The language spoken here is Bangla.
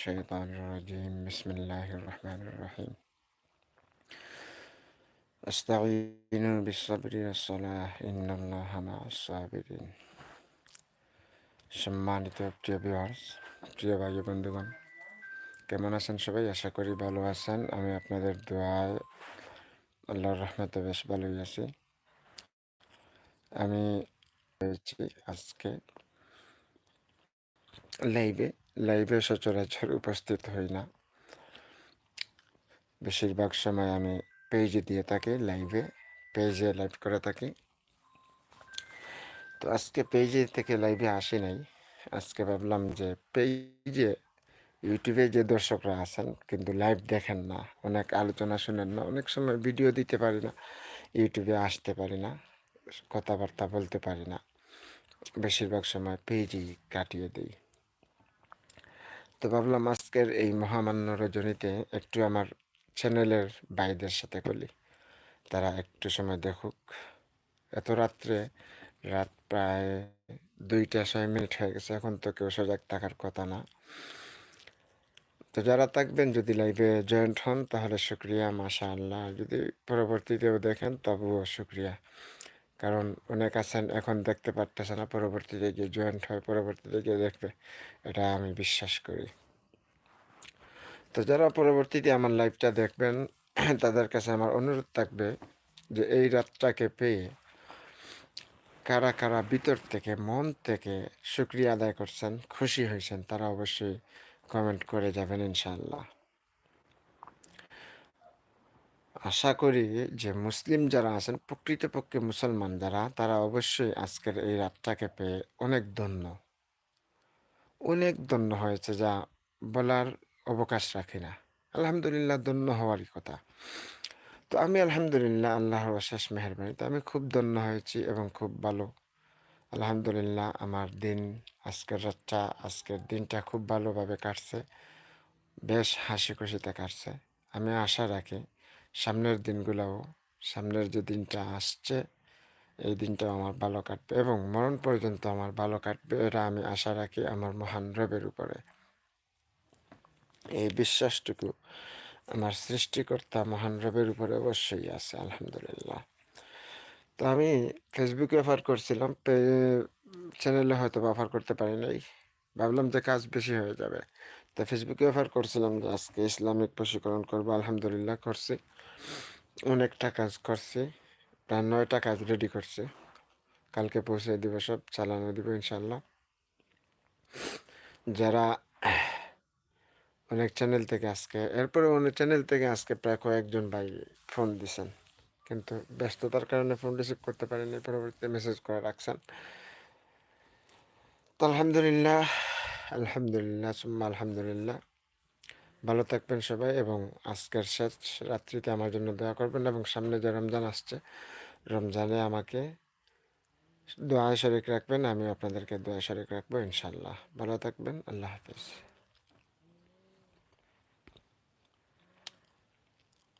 الشيطان الرجيم بسم الله الرحمن الرحيم استعينوا بالصبر والصلاة إن الله مع الصابرين সম্মানিত প্রিয় ভিউয়ার্স প্রিয় ভাই বন্ধুগণ কেমন আছেন সবাই আশা করি ভালো আছেন আমি আপনাদের দোয়ায় আল্লাহর রহমতে বেশ ভালোই আছি আমি আজকে লাইভে লাইভে সচরাচর উপস্থিত হই না। বেশিরভাগ সময় আমি পেজে দিয়ে থাকি লাইভে পেজে লাইভ করে থাকি। তো আজকে পেজে থেকে লাইভে আসি নাই। আজকে ভাবলাম যে পেজে ইউটিউবে যে দর্শকরা আছেন, কিন্তু লাইভ দেখেন না, অনেক আলোচনা শুনেন না, অনেক সময় ভিডিও দিতে পারি না ইউটিউবে আসতে পারি না, কথাবার্তা বলতে পারি না। বেশিরভাগ সময় পেজেই কাটিয়ে দিই। তো ভাবলাম আজকের এই মহামান্য রজনীতে একটু আমার চ্যানেলের ভাইদের সাথে বলি। তারা একটু সময় দেখুক। এত রাত্রে, রাত প্রায় দুইটা ছয় মিনিট হয়ে গেছে, এখন তো কেউ সজাগ থাকার কথা না। তো যারা থাকবেন, যদি লাইভে জয়েন্ট হন, তাহলে শুক্রিয়া মাশা আল্লাহ যদি পরবর্তীতেও দেখেন, তবুও শুক্রিয়া। কারণ অনেক আছেন, এখন দেখতে পারতেছে না পরবর্তীতে গিয়ে জয়েন্ট হয় পরবর্তীতে গিয়ে দেখবে, এটা আমি বিশ্বাস করি। তো যারা পরবর্তীতে আমার লাইভটা দেখবেন, তাদের কাছে আমার অনুরোধ থাকবে যে এই রাতটাকে পেয়ে কারা কারা ভিতর থেকে, মন থেকে সুক্রিয়া আদায় করছেন, খুশি হয়েছেন, তারা অবশ্যই কমেন্ট করে যাবেন ইনশাল্লাহ আশা করি যে মুসলিম যারা আছেন, প্রকৃতপক্ষে মুসলমান যারা, তারা অবশ্যই আজকের এই রাতটাকে পেয়ে অনেক ধন্য। অনেক ধন্য হয়েছে যা বলার অবকাশ রাখি না। আলহামদুলিল্লাহ ধন্য হওয়ারই কথা। তো আমি আলহামদুলিল্লাহ আল্লাহর অশেষ মেহরবানিতে আমি খুব ধন্য হয়েছি এবং খুব ভালো। আলহামদুলিল্লাহ আমার দিন, আজকের রাতটা, আজকের দিনটা খুব ভালোভাবে কাটছে। বেশ হাসি খুশিতে কাটছে। আমি আশা রাখি সামনের দিনগুলোও, সামনের যে দিনটা আসছে, এই দিনটাও আমার ভালো কাটবে এবং মরণ পর্যন্ত আমার ভালো কাটবে এটা আমি আশা রাখি আমার মহান রবের উপরে। এই বিশ্বাসটুকু আমার সৃষ্টিকর্তা মহান রবের উপরে অবশ্যই আছে, আলহামদুলিল্লাহ। তো আমি ফেসবুকে অফার করছিলাম চ্যানেলে হয়তো অফার করতে পারি নাই। ভাবলাম যে কাজ বেশি হয়ে যাবে। তো ফেসবুকে অফার করছিলাম যে আজকে ইসলামিক প্রশিক্ষণ করব, আলহামদুলিল্লাহ করছি। অনেকটা কাজ করছি, প্রায় নয়টা কাজ রেডি করছে। কালকে পৌঁছে দিব, সব চালানো দিব ইনশাল্লাহ যারা অনেক চ্যানেল থেকে আজকে, এরপরে অনেক চ্যানেল থেকে আজকে প্রায় কয়েকজন ভাই ফোন দিছেন। কিন্তু ব্যস্ততার কারণে ফোন রিসিভ করতে পারেনি, পরবর্তীতে মেসেজ করে রাখছেন। তো আলহামদুলিল্লাহ আলহামদুলিল্লাহ, সুম্মা আলহামদুলিল্লাহ। ভালো থাকবেন সবাই এবং আজকের শেষ রাত্রিতে আমার জন্য দোয়া করবেন এবং সামনে যে রমজান আসছে, রমজানে আমাকে দোয়া শরিক রাখবেন আমি আপনাদেরকে দোয়া শরিক রাখব ইনশাল্লাহ ভালো থাকবেন, আল্লাহ হাফিজ।